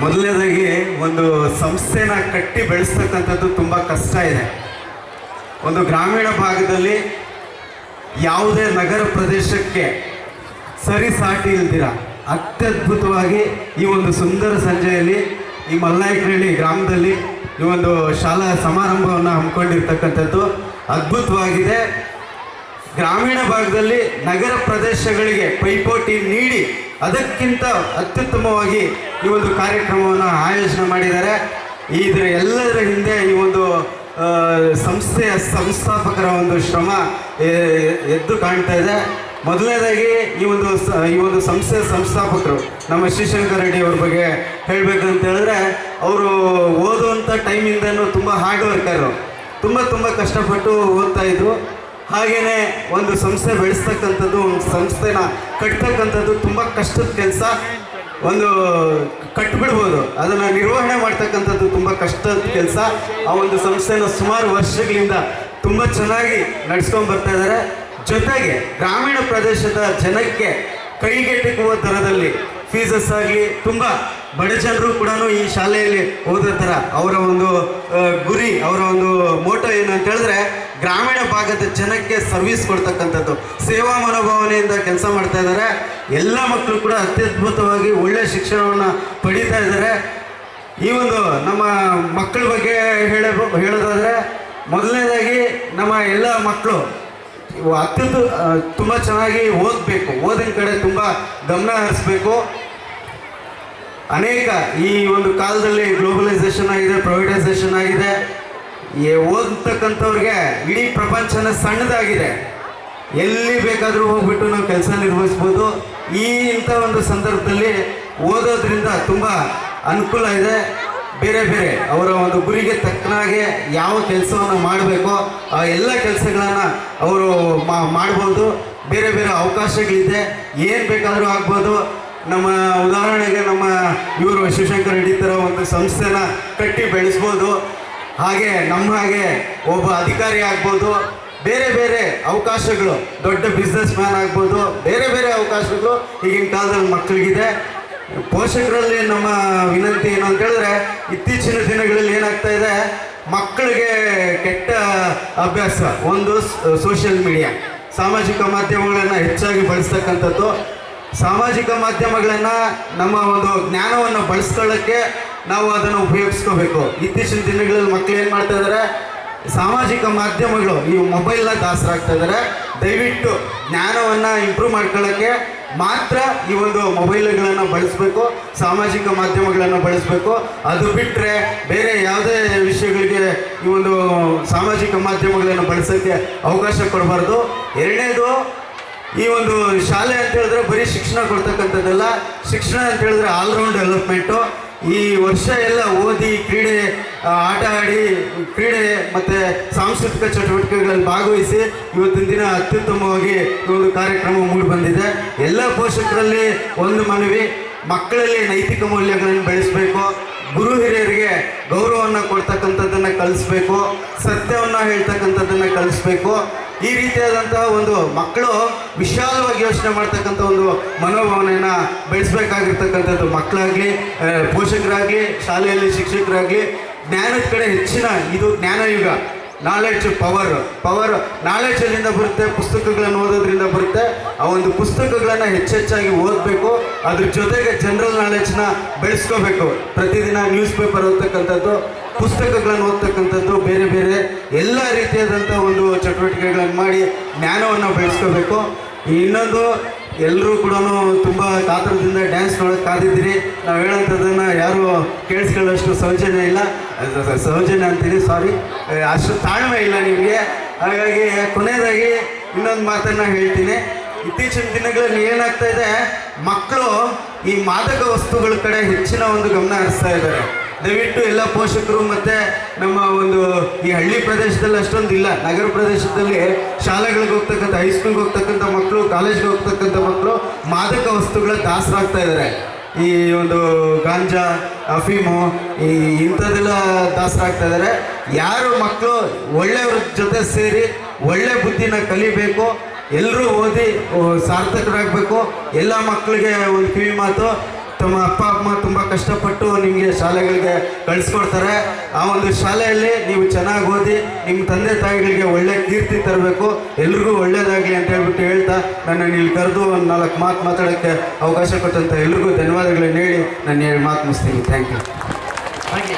ಮೊದಲನೇದಾಗಿ ಒಂದು ಸಂಸ್ಥೆನ ಕಟ್ಟಿ ಬೆಳೆಸ್ತಕ್ಕಂಥದ್ದು ತುಂಬ ಕಷ್ಟ ಇದೆ. ಒಂದು ಗ್ರಾಮೀಣ ಭಾಗದಲ್ಲಿ ಯಾವುದೇ ನಗರ ಪ್ರದೇಶಕ್ಕೆ ಸರಿ ಸಾಟಿ ಇಲ್ದಿರ, ಅತ್ಯದ್ಭುತವಾಗಿ ಈ ಒಂದು ಸುಂದರ ಸಂಜೆಯಲ್ಲಿ ಈ ಮಲ್ನಾಯಕನಹಳ್ಳಿ ಗ್ರಾಮದಲ್ಲಿ ಈ ಒಂದು ಶಾಲಾ ಸಮಾರಂಭವನ್ನು ಹಮ್ಮಿಕೊಂಡಿರ್ತಕ್ಕಂಥದ್ದು ಅದ್ಭುತವಾಗಿದೆ. ಗ್ರಾಮೀಣ ಭಾಗದಲ್ಲಿ ನಗರ ಪ್ರದೇಶಗಳಿಗೆ ಪೈಪೋಟಿ ನೀಡಿ ಅದಕ್ಕಿಂತ ಅತ್ಯುತ್ತಮವಾಗಿ ಈ ಒಂದು ಕಾರ್ಯಕ್ರಮವನ್ನು ಆಯೋಜನೆ ಮಾಡಿದ್ದಾರೆ. ಇದರ ಎಲ್ಲದರ ಹಿಂದೆ ಈ ಒಂದು ಸಂಸ್ಥೆಯ ಸಂಸ್ಥಾಪಕರ ಒಂದು ಶ್ರಮ ಎದ್ದು ಕಾಣ್ತಾ ಇದೆ. ಮೊದಲನೇದಾಗಿ ಈ ಒಂದು ಈ ಒಂದು ಸಂಸ್ಥೆಯ ಸಂಸ್ಥಾಪಕರು ನಮ್ಮ ಶ್ರೀಶಂಕರ ರೆಡ್ಡಿ ಅವ್ರ ಬಗ್ಗೆ ಹೇಳಬೇಕಂತ ಹೇಳಿದ್ರೆ, ಅವರು ಓದುವಂಥ ಟೈಮಿಂದನೂ ತುಂಬ ಹಾರ್ಡ್ ವರ್ಕರು ತುಂಬ ತುಂಬ ಕಷ್ಟಪಟ್ಟು ಓದ್ತಾ ಇದ್ರು. ಹಾಗೇನೆ ಒಂದು ಸಂಸ್ಥೆ ಬೆಳೆಸ್ತಕ್ಕಂಥದ್ದು, ಒಂದು ಸಂಸ್ಥೆನ ಕಟ್ತಕ್ಕಂಥದ್ದು ತುಂಬ ಕಷ್ಟದ ಕೆಲಸ. ಒಂದು ಕಟ್ಬಿಡ್ಬೋದು. ಅದನ್ನು ನಿರ್ವಹಣೆ ಮಾಡ್ತಕ್ಕಂಥದ್ದು ತುಂಬ ಕಷ್ಟದ ಕೆಲಸ. ಆ ಒಂದು ಸಂಸ್ಥೆನ ಸುಮಾರು ವರ್ಷಗಳಿಂದ ತುಂಬ ಚೆನ್ನಾಗಿ ನಡ್ಸ್ಕೊಂಡು ಬರ್ತಾ ಇದ್ದಾರೆ ಜೊತೆಗೆ ಗ್ರಾಮೀಣ ಪ್ರದೇಶದ ಜನಕ್ಕೆ ಕೈಗೆಟುಕುವ ದರದಲ್ಲಿ ಫೀಸಸ್ ಆಗಲಿ, ತುಂಬ ಬಡ ಜನರು ಕೂಡ ಈ ಶಾಲೆಯಲ್ಲಿ ಓದೋ ಥರ. ಅವರ ಒಂದು ಗುರಿ, ಅವರ ಒಂದು ಮೋಟೋ ಏನು ಅಂತ ಹೇಳಿದ್ರೆ ಗ್ರಾಮೀಣ ಭಾಗದ ಜನಕ್ಕೆ ಸರ್ವಿಸ್ ಕೊಡ್ತಕ್ಕಂಥದ್ದು. ಸೇವಾ ಮನೋಭಾವನೆಯಿಂದ ಕೆಲಸ ಮಾಡ್ತಾ ಇದ್ದಾರೆ. ಎಲ್ಲ ಮಕ್ಕಳು ಕೂಡ ಅತ್ಯದ್ಭುತವಾಗಿ ಒಳ್ಳೆಯ ಶಿಕ್ಷಣವನ್ನು ಪಡೀತಾ ಇದ್ದಾರೆ. ಈ ಒಂದು ನಮ್ಮ ಮಕ್ಕಳ ಬಗ್ಗೆ ಹೇಳ ಹೇಳೋದಾದರೆ, ಮೊದಲನೇದಾಗಿ ನಮ್ಮ ಎಲ್ಲ ಮಕ್ಕಳು ಅತ್ಯಂತ ತುಂಬ ಚೆನ್ನಾಗಿ ಓದಬೇಕು. ಓದಿನ ಕಡೆ ತುಂಬ ಗಮನ ಹರಿಸ್ಬೇಕು. ಅನೇಕ ಈ ಒಂದು ಕಾಲದಲ್ಲಿ ಗ್ಲೋಬಲೈಸೇಷನ್ ಆಗಿದೆ, ಪ್ರೈವೇಟೈಸೇಷನ್ ಆಗಿದೆ. ಓದ್ತಕ್ಕಂಥವ್ರಿಗೆ ಇಡೀ ಪ್ರಪಂಚನ ಸಣ್ಣದಾಗಿದೆ. ಎಲ್ಲಿ ಬೇಕಾದರೂ ಹೋಗ್ಬಿಟ್ಟು ನಾವು ಕೆಲಸ ನಿರ್ವಹಿಸ್ಬೋದು. ಈ ಇಂಥ ಒಂದು ಸಂದರ್ಭದಲ್ಲಿ ಓದೋದ್ರಿಂದ ತುಂಬ ಅನುಕೂಲ ಇದೆ. ಬೇರೆ ಬೇರೆ ಅವರ ಒಂದು ಗುರಿಗೆ ತಕ್ಕನಾಗೆ ಯಾವ ಕೆಲಸವನ್ನು ಮಾಡಬೇಕೋ ಆ ಎಲ್ಲ ಕೆಲಸಗಳನ್ನು ಅವರು ಮಾಡ್ಬೋದು. ಬೇರೆ ಬೇರೆ ಅವಕಾಶಗಳಿದೆ. ಏನು ಬೇಕಾದರೂ ಆಗ್ಬೋದು. ನಮ್ಮ ಉದಾಹರಣೆಗೆ ನಮ್ಮ ಇವರು ಶಿವಶಂಕರ್ ರೆಡ್ಡಿ ಥರ ಒಂದು ಸಂಸ್ಥೆನ ಕಟ್ಟಿ ಬೆಳೆಸ್ಬೋದು. ಹಾಗೆ ನಮ್ಮ ಹಾಗೆ ಒಬ್ಬ ಅಧಿಕಾರಿ ಆಗ್ಬೋದು, ಬೇರೆ ಬೇರೆ ಅವಕಾಶಗಳು, ದೊಡ್ಡ ಬಿಸ್ನೆಸ್ ಮ್ಯಾನ್ ಆಗ್ಬೋದು, ಬೇರೆ ಬೇರೆ ಅವಕಾಶಗಳು ಈಗಿನ ಕಾಲದಲ್ಲಿ ಮಕ್ಕಳಿಗಿದೆ. ಪೋಷಕರಲ್ಲಿ ನಮ್ಮ ವಿನಂತಿ ಏನು ಅಂತ ಹೇಳಿದ್ರೆ, ಇತ್ತೀಚಿನ ದಿನಗಳಲ್ಲಿ ಏನಾಗ್ತಾ ಇದೆ, ಮಕ್ಕಳಿಗೆ ಕೆಟ್ಟ ಅಭ್ಯಾಸ, ಒಂದು ಸೋಷಿಯಲ್ ಮೀಡಿಯಾ ಸಾಮಾಜಿಕ ಮಾಧ್ಯಮಗಳನ್ನು ಹೆಚ್ಚಾಗಿ ಬಳಸ್ತಕ್ಕಂಥದ್ದು. ಸಾಮಾಜಿಕ ಮಾಧ್ಯಮಗಳನ್ನು ನಮ್ಮ ಒಂದು ಜ್ಞಾನವನ್ನು ಬಳಸ್ಕೊಳ್ಳೋಕ್ಕೆ ನಾವು ಅದನ್ನು ಉಪಯೋಗಿಸ್ಕೋಬೇಕು. ಇತ್ತೀಚಿನ ದಿನಗಳಲ್ಲಿ ಮಕ್ಕಳು ಏನು ಮಾಡ್ತಾ ಇದ್ದಾರೆ ಸಾಮಾಜಿಕ ಮಾಧ್ಯಮಗಳು, ಈ ಮೊಬೈಲ್ನ ದಾಸರಾಗ್ತಾ ಇದ್ದಾರೆ ದಯವಿಟ್ಟು ಜ್ಞಾನವನ್ನು ಇಂಪ್ರೂವ್ ಮಾಡ್ಕೊಳ್ಳೋಕ್ಕೆ ಮಾತ್ರ ಈ ಒಂದು ಮೊಬೈಲ್ಗಳನ್ನು ಬಳಸಬೇಕು, ಸಾಮಾಜಿಕ ಮಾಧ್ಯಮಗಳನ್ನು ಬಳಸಬೇಕು. ಅದು ಬಿಟ್ಟರೆ ಬೇರೆ ಯಾವುದೇ ವಿಷಯಗಳಿಗೆ ಈ ಒಂದು ಸಾಮಾಜಿಕ ಮಾಧ್ಯಮಗಳನ್ನು ಬಳಸೋಕ್ಕೆ ಅವಕಾಶ ಕೊಡಬಾರ್ದು. ಎರಡನೇದು, ಈ ಒಂದು ಶಾಲೆ ಅಂತ ಹೇಳಿದ್ರೆ ಬರೀ ಶಿಕ್ಷಣ ಕೊಡ್ತಕ್ಕಂಥದ್ದಲ್ಲ. ಶಿಕ್ಷಣ ಅಂತ ಹೇಳಿದ್ರೆ ಆಲ್ರೌಂಡ್ ಡೆವಲಪ್ಮೆಂಟು ಈ ವರ್ಷ ಎಲ್ಲ ಓದಿ, ಕ್ರೀಡೆ ಆಟ ಆಡಿ, ಕ್ರೀಡೆ ಮತ್ತು ಸಾಂಸ್ಕೃತಿಕ ಚಟುವಟಿಕೆಗಳಲ್ಲಿ ಭಾಗವಹಿಸಿ ಇವತ್ತಿನ ದಿನ ಅತ್ಯುತ್ತಮವಾಗಿ ಒಂದು ಕಾರ್ಯಕ್ರಮ ಮೂಡಿ ಬಂದಿದೆ. ಎಲ್ಲ ಪೋಷಕರಲ್ಲಿ ಒಂದು ಮನವಿ, ಮಕ್ಕಳಲ್ಲಿ ನೈತಿಕ ಮೌಲ್ಯಗಳನ್ನು ಬೆಳೆಸಬೇಕು. ಗುರು ಹಿರಿಯರಿಗೆ ಗೌರವವನ್ನು ಕೊಡ್ತಕ್ಕಂಥದ್ದನ್ನು ಕಲಿಸ್ಬೇಕು. ಸತ್ಯವನ್ನು ಹೇಳ್ತಕ್ಕಂಥದ್ದನ್ನು ಕಲಿಸ್ಬೇಕು. ಈ ರೀತಿಯಾದಂತಹ ಒಂದು ಮಕ್ಕಳು ವಿಶಾಲವಾಗಿ ಯೋಚನೆ ಮಾಡ್ತಕ್ಕಂಥ ಒಂದು ಮನೋಭಾವನೆಯನ್ನು ಬೆಳೆಸಬೇಕಾಗಿರ್ತಕ್ಕಂಥದ್ದು ಮಕ್ಕಳಾಗಲಿ ಪೋಷಕರಾಗಲಿ, ಶಾಲೆಯಲ್ಲಿ ಶಿಕ್ಷಕರಾಗಲಿ, ಜ್ಞಾನದ ಕಡೆ ಹೆಚ್ಚಿನ ಇದು ಜ್ಞಾನಯುಗ. ನಾಲೆಡ್ಜ್ ಪವರ್ ಪವರ್ ನಾಲೆಡ್ಜ್ ಎಲ್ಲಿಂದ ಬರುತ್ತೆ, ಪುಸ್ತಕಗಳನ್ನು ಓದೋದ್ರಿಂದ ಬರುತ್ತೆ. ಆ ಒಂದು ಪುಸ್ತಕಗಳನ್ನು ಹೆಚ್ಚೆಚ್ಚಾಗಿ ಓದಬೇಕು. ಅದ್ರ ಜೊತೆಗೆ ಜನರಲ್ ನಾಲೆಡ್ಜ್ನ ಬೆಳೆಸ್ಕೋಬೇಕು. ಪ್ರತಿದಿನ ನ್ಯೂಸ್ ಪೇಪರ್ ಓದ್ತಕ್ಕಂಥದ್ದು, ಪುಸ್ತಕಗಳನ್ನು ಓದ್ತಕ್ಕಂಥದ್ದು, ಬೇರೆ ಬೇರೆ ಎಲ್ಲ ರೀತಿಯಾದಂಥ ಒಂದು ಚಟುವಟಿಕೆಗಳನ್ನು ಮಾಡಿ ಜ್ಞಾನವನ್ನು ಬೆಳೆಸ್ಕೋಬೇಕು. ಇನ್ನೊಂದು ಎಲ್ಲರೂ ಕೂಡ ತುಂಬ ಕಾತರದಿಂದ ಡ್ಯಾನ್ಸ್ ನೋಡೋಕೆ ಕಾದಿದ್ದೀರಿ. ನಾವು ಹೇಳೋಂಥದ್ದನ್ನು ಯಾರು ಕೇಳಿಸ್ಕೊಳ್ಳೋಷ್ಟು ಸೌಜನ್ಯ ಇಲ್ಲ. ಸೌಜನ್ಯ ಅಂತೀನಿ ಸಾರಿ ಅಷ್ಟು ತಾಳ್ಮೆ ಇಲ್ಲ ನಿಮಗೆ. ಹಾಗಾಗಿ ಕೊನೆಯದಾಗಿ ಇನ್ನೊಂದು ಮಾತನ್ನು ಹೇಳ್ತೀನಿ. ಇತ್ತೀಚಿನ ದಿನಗಳಲ್ಲಿ ಏನಾಗ್ತಾ ಇದೆ, ಮಕ್ಕಳು ಈ ಮಾದಕ ವಸ್ತುಗಳ ಕಡೆ ಹೆಚ್ಚಿನ ಒಂದು ಗಮನ ಹರಿಸ್ತಾ ಇದ್ದಾರೆ. ದಯವಿಟ್ಟು ಎಲ್ಲ ಪೋಷಕರು ಮತ್ತೆ ನಮ್ಮ ಒಂದು ಈ ಹಳ್ಳಿ ಪ್ರದೇಶದಲ್ಲಿ ಅಷ್ಟೊಂದು ಇಲ್ಲ. ನಗರ ಪ್ರದೇಶದಲ್ಲಿ ಶಾಲೆಗಳಿಗೆ ಹೋಗ್ತಕ್ಕಂಥ ಹೈಸ್ಕೂಲ್ಗೆ ಹೋಗ್ತಕ್ಕಂಥ ಮಕ್ಕಳು ಕಾಲೇಜ್ಗೆ ಹೋಗ್ತಕ್ಕಂಥ ಮಕ್ಕಳು ಮಾದಕ ವಸ್ತುಗಳ ದಾಸರಾಗ್ತಾ ಇದ್ದಾರೆ. ಈ ಒಂದು ಗಾಂಜಾ, ಅಫೀಮು, ಈ ಇಂಥದ್ದೆಲ್ಲ ದಾಸರಾಗ್ತಾ ಇದ್ದಾರೆ. ಯಾರು ಮಕ್ಕಳು ಒಳ್ಳೆಯವ್ರ ಜೊತೆ ಸೇರಿ ಒಳ್ಳೆ ಬುದ್ಧಿನ ಕಲಿಬೇಕು, ಎಲ್ಲರೂ ಓದಿ ಸಾರ್ಥಕರಾಗಬೇಕು, ಎಲ್ಲ ಮಕ್ಕಳಿಗೆ ಒಂದು ಕಿವಿ ಮಾತು ತಮ್ಮ ಅಪ್ಪ, ಅಮ್ಮ ತುಂಬ ಕಷ್ಟಪಟ್ಟು ನಿಮಗೆ ಶಾಲೆಗಳಿಗೆ ಕಳಿಸ್ಕೊಡ್ತಾರೆ. ಆ ಒಂದು ಶಾಲೆಯಲ್ಲಿ ನೀವು ಚೆನ್ನಾಗಿ ಓದಿ ನಿಮ್ಮ ತಂದೆ ತಾಯಿಗಳಿಗೆ ಒಳ್ಳೆ ಕೀರ್ತಿ ತರಬೇಕು, ಎಲ್ರಿಗೂ ಒಳ್ಳೇದಾಗಲಿ ಅಂತ ಹೇಳ್ಬಿಟ್ಟು ಹೇಳ್ತಾ ನನ್ನ ಇಲ್ಲಿ ಕರೆದು ಒಂದು ನಾಲ್ಕು ಮಾತು ಮಾತಾಡೋಕ್ಕೆ ಅವಕಾಶ ಕೊಟ್ಟಂತ ಎಲ್ರಿಗೂ ಧನ್ಯವಾದಗಳನ್ನು ಹೇಳಿ ನಾನು ಹೇಳಿ ಮಾತು ಮುಗಿಸ್ತೀನಿ. ಥ್ಯಾಂಕ್ ಯು ಹಾಗೆ